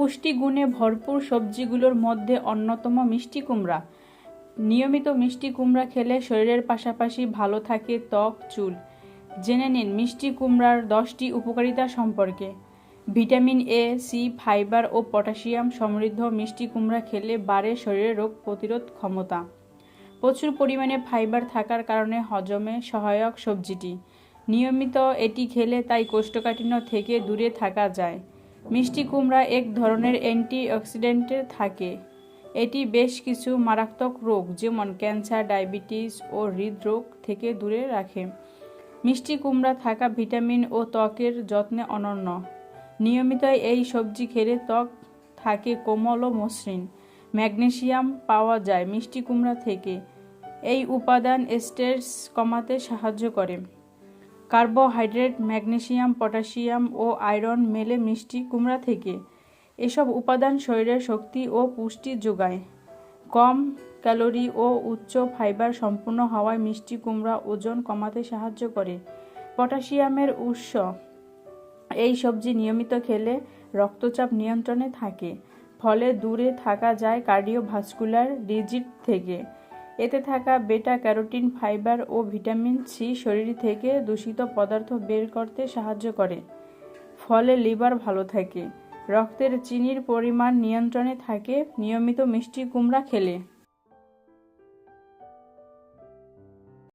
পুষ্টিগুণে ভরপুর সবজিগুলোর মধ্যে অন্যতম মিষ্টি কুমড়া। নিয়মিত মিষ্টি কুমড়া খেলে শরীরের পাশাপাশি ভালো থাকে ত্বক, চুল। জেনে নিন মিষ্টি কুমড়ার দশটি উপকারিতা সম্পর্কে। ভিটামিন এ, সি, ফাইবার ও পটাশিয়াম সমৃদ্ধ মিষ্টি কুমড়া খেলে বাড়ে শরীরের রোগ প্রতিরোধ ক্ষমতা। প্রচুর পরিমাণে ফাইবার থাকার কারণে হজমে সহায়ক সবজিটি। নিয়মিত এটি খেলে তাই কোষ্ঠকাঠিন্য থেকে দূরে থাকা যায়। মিষ্টি কুমড়া এক ধরনের অ্যান্টিঅক্সিডেন্টে থাকে। এটি বেশ কিছু মারাত্মক রোগ, যেমন ক্যান্সার, ডায়াবেটিস ও হৃদরোগ থেকে দূরে রাখে। মিষ্টি কুমড়া থাকা ভিটামিন ও ত্বকের যত্নে অনন্য। নিয়মিত এই সবজি খেলে ত্বক থাকে কোমল ও মসৃণ। ম্যাগনেসিয়াম পাওয়া যায় মিষ্টি কুমড়া থেকে। এই উপাদান স্ট্রেস কমাতে সাহায্য করে। কার্বোহাইড্রেট, ম্যাগনেসিয়াম, পটাশিয়াম ও আয়রন মেলে মিষ্টি কুমড়া থেকে। এসব উপাদান শরীরের শক্তি ও পুষ্টি যোগায়। কম ক্যালোরি ও উচ্চ ফাইবার সম্পূর্ণ হওয়ায় মিষ্টি কুমড়া ওজন কমাতে সাহায্য করে। পটাশিয়ামের উৎস। এই সবজি নিয়মিত খেলে রক্তচাপ নিয়ন্ত্রণে থাকে। ফলে দূরে থাকা যায় কার্ডিওভাস্কুলার ডিজিট থেকে। এতে থাকা বেটা ক্যারোটিন, ফাইবার ও ভিটামিন সি শরীর থেকে দূষিত পদার্থ বের করতে সাহায্য করে। ফলে লিভার ভালো থাকে। রক্তের চিনির পরিমাণ নিয়ন্ত্রণে থাকে। নিয়মিত মিষ্টি কুমড়া খেলে।